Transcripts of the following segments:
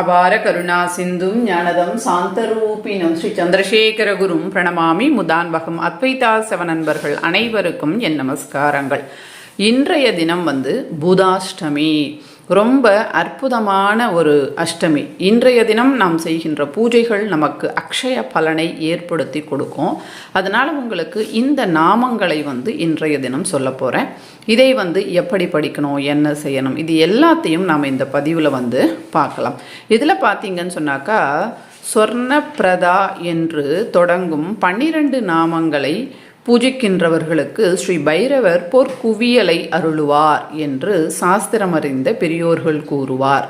அபார கருணா சிந்தும் ஞானதம் சாந்தரூபினம் ஸ்ரீ சந்திரசேகர குரும் பிரணமாமி முதான்பகம் அத்வைதா செவ நண்பர்கள் அனைவருக்கும் என் நமஸ்காரங்கள். இன்றைய தினம் வந்து புதாஷ்டமி. ரொம்ப அற்புதமான ஒரு அஷ்டமி. இன்றைய தினம் நாம் செய்கின்ற பூஜைகள் நமக்கு அக்ஷய பலனை ஏற்படுத்தி கொடுக்கும். அதனால் உங்களுக்கு இந்த நாமங்களை வந்து இன்றைய தினம் சொல்ல போகிறேன் இதை வந்து எப்படி படிக்கணும் என்ன செய்யணும் இது எல்லாத்தையும் நாம் இந்த பதிவில் வந்து பார்க்கலாம். இதில் பார்த்தீங்கன்னு சொன்னாக்கா சொர்ணப்பிரதா என்று தொடங்கும் பன்னிரண்டு நாமங்களை பூஜிக்கின்றவர்களுக்கு ஸ்ரீ பைரவர் பொற்குவியலை அருளுவார் என்று சாஸ்திரம் அறிந்த பெரியோர்கள் கூறுவார்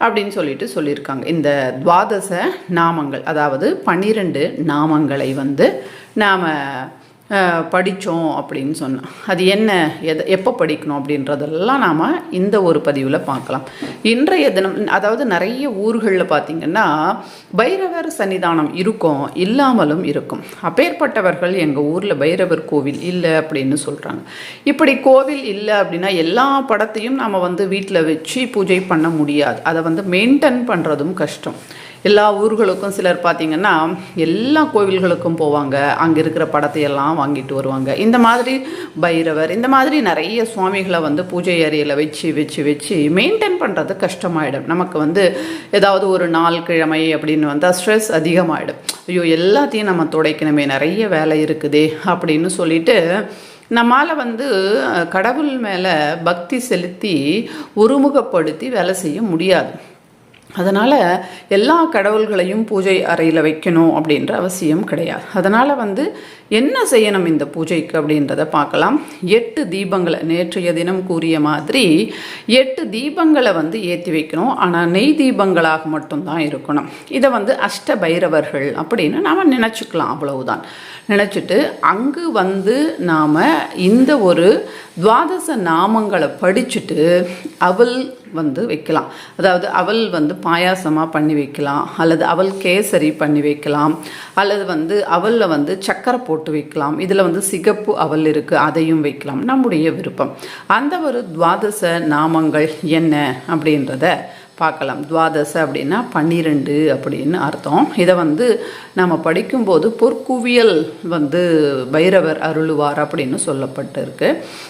அப்படின்னு சொல்லிட்டு சொல்லியிருக்காங்க. இந்த துவாதச நாமங்கள் அதாவது பன்னிரெண்டு நாமங்களை வந்து நாம் படித்தோம் அப்படின்னு சொன்னோம் அது என்ன எதை எப்போ படிக்கணும் அப்படின்றதெல்லாம் நாம் இந்த ஒரு பதிவில் பார்க்கலாம். இன்றைய தினம் அதாவது நிறைய ஊர்களில் பார்த்திங்கன்னா பைரவர் சன்னிதானம் இருக்கும் இல்லாமலும் இருக்கும். அப்பேற்பட்டவர்கள் எங்கள் ஊரில் பைரவர் கோவில் இல்லை அப்படின்னு சொல்கிறாங்க இப்படி கோவில் இல்லை அப்படின்னா எல்லா படத்தையும் நாம் வந்து வீட்டில் வச்சு பூஜை பண்ண முடியாது. அதை வந்து மெயின்டைன் பண்ணுறதும் கஷ்டம். எல்லா ஊர்களுக்கும் சிலர் பார்த்திங்கன்னா எல்லா கோவில்களுக்கும் போவாங்க. அங்கே இருக்கிற படத்தை எல்லாம் வாங்கிட்டு வருவாங்க. இந்த மாதிரி பைரவர் இந்த மாதிரி நிறைய சுவாமிகளை வந்து பூஜை அறையில் வச்சு வச்சு வச்சு மெயின்டைன் பண்ணுறது கஷ்டமாயிடும். நமக்கு வந்து ஏதாவது ஒரு நாள் கிழமை அப்படின்னு வந்தால் ஸ்ட்ரெஸ் அதிகமாகிடும் ஐயோ எல்லாத்தையும் நம்ம துடைக்கணுமே நிறைய வேலை இருக்குதே அப்படின்னு சொல்லிட்டு நம்மால் வந்து கடவுள் மேலே பக்தி செலுத்தி ஒருமுகப்படுத்தி வேலை செய்ய முடியாது. அதனால் எல்லா கடவுள்களையும் பூஜை அறையில் வைக்கணும் அப்படின்ற அவசியம் கிடையாது. அதனால் வந்து என்ன செய்யணும் இந்த பூஜைக்கு அப்படின்றத பார்க்கலாம். எட்டு தீபங்களை நேற்றைய தினம் கூறிய மாதிரி எட்டு தீபங்களை வந்து ஏற்றி வைக்கணும். ஆனால் நெய் தீபங்களாக மட்டும்தான் இருக்கணும். இதை வந்து அஷ்ட பைரவர்கள் அப்படின்னு நாம் நினச்சிக்கலாம். அவ்வளவுதான். நினச்சிட்டு அங்கு வந்து நாம் இந்த ஒரு துவாதச நாமங்களை படிச்சுட்டு அவள் வந்து வைக்கலாம். அதாவது அவள் வந்து பாயாசமாக பண்ணி வைக்கலாம் அல்லது அவள் கேசரி பண்ணி வைக்கலாம் அல்லது வந்து அவளில் வந்து சக்கரை போட்டு வைக்கலாம். இதில் வந்து சிகப்பு அவல் இருக்குது அதையும் வைக்கலாம். நம்முடைய விருப்பம். அந்த ஒரு துவாதச நாமங்கள் என்ன அப்படின்றத பார்க்கலாம். துவாதச அப்படின்னா பன்னிரெண்டு அப்படின்னு அர்த்தம். இதை வந்து நம்ம படிக்கும்போது பொற்குவியல் வந்து பைரவர் அருளுவார் அப்படின்னு சொல்லப்பட்டிருக்கு.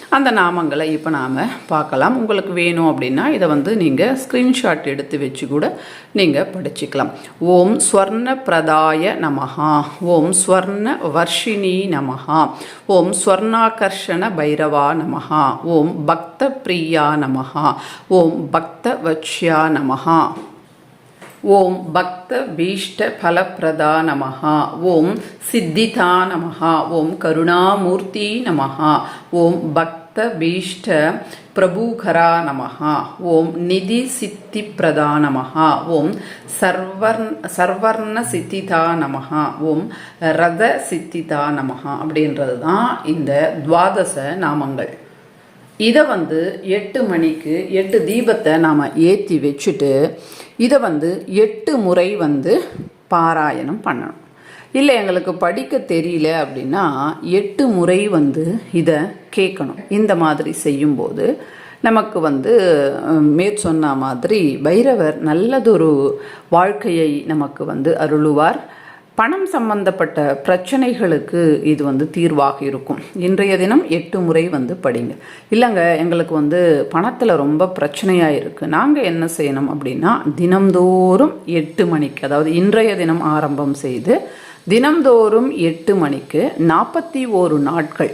அந்த நாமங்களை இப்போ நாம் பார்க்கலாம். உங்களுக்கு வேணும் அப்படின்னா இதை வந்து நீங்கள் ஸ்க்ரீன்ஷாட் எடுத்து வச்சு கூட நீங்கள் படிச்சுக்கலாம். ஓம் ஸ்வர்ண பிரதாய நமஹா. ஓம் ஸ்வர்ண வர்ஷினி நமஹா. ஓம் ஸ்வர்ணாகர்ஷண பைரவா நமஹா. ஓம் பக்த பிரியா நமஹா. ஓம் பக்த வச்யா நமஹா. ஓம் பக்த பீஷ்ட பலப்பிரதா நமஹா. ஓம் சித்திதா நமஹா. ஓம் கருணாமூர்த்தி நமஹா. ஓம் பக்த பீஷ்ட பிரபூகரா நமஹா. ஓம் நிதி சித்தி பிரதா நமஹா. ஓம் சர்வர்ண சர்வர்ண சித்திதா நமஹா. ஓம் ரத சித்திதா நமஹா. அப்படின்றது தான் இந்த துவாதச நாமங்கள். இதை வந்து எட்டு மணிக்கு எட்டு தீபத்தை நாம் ஏற்றி வச்சுட்டு இதை வந்து எட்டு முறை வந்து பாராயணம் பண்ணணும். இல்லை எங்களுக்கு படிக்க தெரியல அப்படின்னா எட்டு முறை வந்து இதை கேட்கணும். இந்த மாதிரி செய்யும்போது நமக்கு வந்து மேற்சொன்ன மாதிரி பைரவர் நல்லதொரு வாழ்க்கையை நமக்கு வந்து அருளுவார். பணம் சம்பந்தப்பட்ட பிரச்சனைகளுக்கு இது வந்து தீர்வாக இருக்கும். இன்றைய தினம் எட்டு முறை வந்து படிங்க. இல்லைங்க எங்களுக்கு வந்து பணத்தில் ரொம்ப பிரச்சனையாக இருக்குது நாங்கள் என்ன செய்யணும் அப்படின்னா தினம்தோறும் எட்டு மணிக்கு அதாவது இன்றைய தினம் ஆரம்பம் செய்து தினம்தோறும் எட்டு மணிக்கு நாற்பத்தி ஓரு நாட்கள்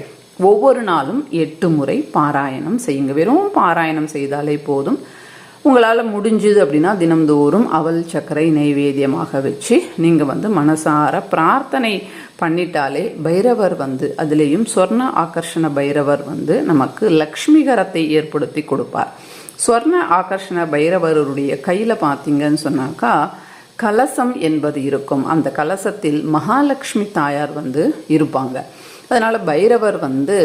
ஒவ்வொரு நாளும் எட்டு முறை பாராயணம் செய்யுங்க. வெறும் பாராயணம் செய்தாலே போதும். உங்களால் முடிஞ்சுது அப்படின்னா தினம்தோறும் அவல் சர்க்கரை நைவேத்தியமாக வச்சு நீங்கள் வந்து மனசார பிரார்த்தனை பண்ணிட்டாலே பைரவர் வந்து அதுலேயும் சொர்ண ஆகர்ஷண பைரவர் வந்து நமக்கு லக்ஷ்மிகரத்தை ஏற்படுத்தி கொடுப்பார். சொர்ண ஆகர்ஷண பைரவருடைய கையில் பார்த்தீங்கன்னு சொன்னாக்கா கலசம் என்பது இருக்கும். அந்த கலசத்தில் மகாலட்சுமி தாயார் வந்து இருப்பாங்க. அதனால் பைரவர் வந்து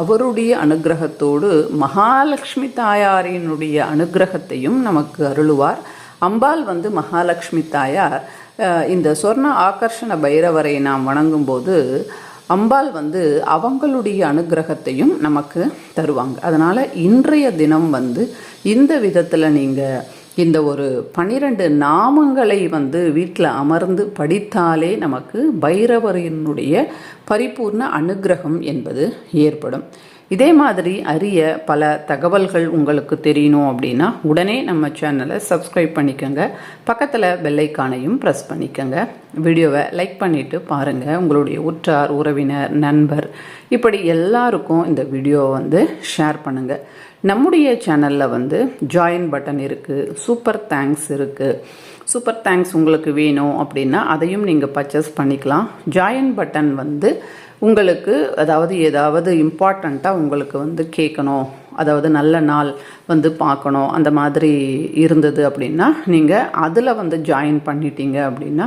அவருடைய அனுகிரகத்தோடு மகாலட்சுமி தாயாரினுடைய அனுகிரகத்தையும் நமக்கு அருளுவார். அம்பாள் வந்து மகாலட்சுமி தாயார். இந்த சொர்ண ஆகர்ஷண பைரவரை நாம் வணங்கும்போது அம்பாள் வந்து அவங்களுடைய அனுகிரகத்தையும் நமக்கு தருவாங்க. அதனால் இன்றைய தினம் வந்து இந்த விதத்தில் நீங்கள் இந்த ஒரு பனிரெண்டு நாமங்களை வந்து வீட்டில் அமர்ந்து படித்தாலே நமக்கு பைரவரினுடைய பரிபூர்ண அனுக்கிரகம் என்பது ஏற்படும். இதே மாதிரி அரிய பல தகவல்கள் உங்களுக்கு தெரியணும் அப்படின்னா உடனே நம்ம சேனலை சப்ஸ்கிரைப் பண்ணிக்கோங்க. பக்கத்தில் பெல்லைக்கானையும் ப்ரெஸ் பண்ணிக்கோங்க. வீடியோவை லைக் பண்ணிவிட்டு பாருங்கள் உங்களுடைய உற்றார் உறவினர் நண்பர் இப்படி எல்லாருக்கும் இந்த வீடியோவை வந்து ஷேர் பண்ணுங்கள் நம்முடைய சேனலில் வந்து ஜாயின் பட்டன் இருக்குது சூப்பர் தேங்க்ஸ் இருக்குது சூப்பர் தேங்க்ஸ் உங்களுக்கு வேணும் அப்படின்னா அதையும் நீங்கள் பர்ச்சேஸ் பண்ணிக்கலாம். ஜாயின் பட்டன் வந்து உங்களுக்கு அதாவது ஏதாவது இம்பார்ட்டண்ட்டாக உங்களுக்கு வந்து கேட்கணும் அதாவது நல்ல நாள் வந்து பார்க்கணும். அந்த மாதிரி இருந்தது அப்படின்னா நீங்கள் அதில் வந்து ஜாயின் பண்ணிட்டீங்க அப்படின்னா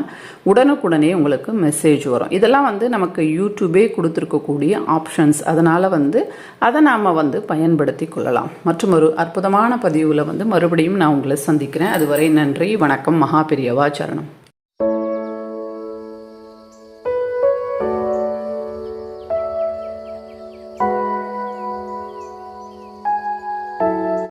உடனுக்குடனே உங்களுக்கு மெசேஜ் வரும். இதெல்லாம் வந்து நமக்கு யூடியூபே கொடுத்துருக்கக்கூடிய ஆப்ஷன்ஸ் அதனால் வந்து அதை நாம் வந்து பயன்படுத்தி கொள்ளலாம். மற்றும் ஒரு அற்புதமான பதிவில் வந்து மறுபடியும் நான் உங்களை சந்திக்கிறேன். அதுவரை நன்றி வணக்கம் மகாபிரியவா சரணம்.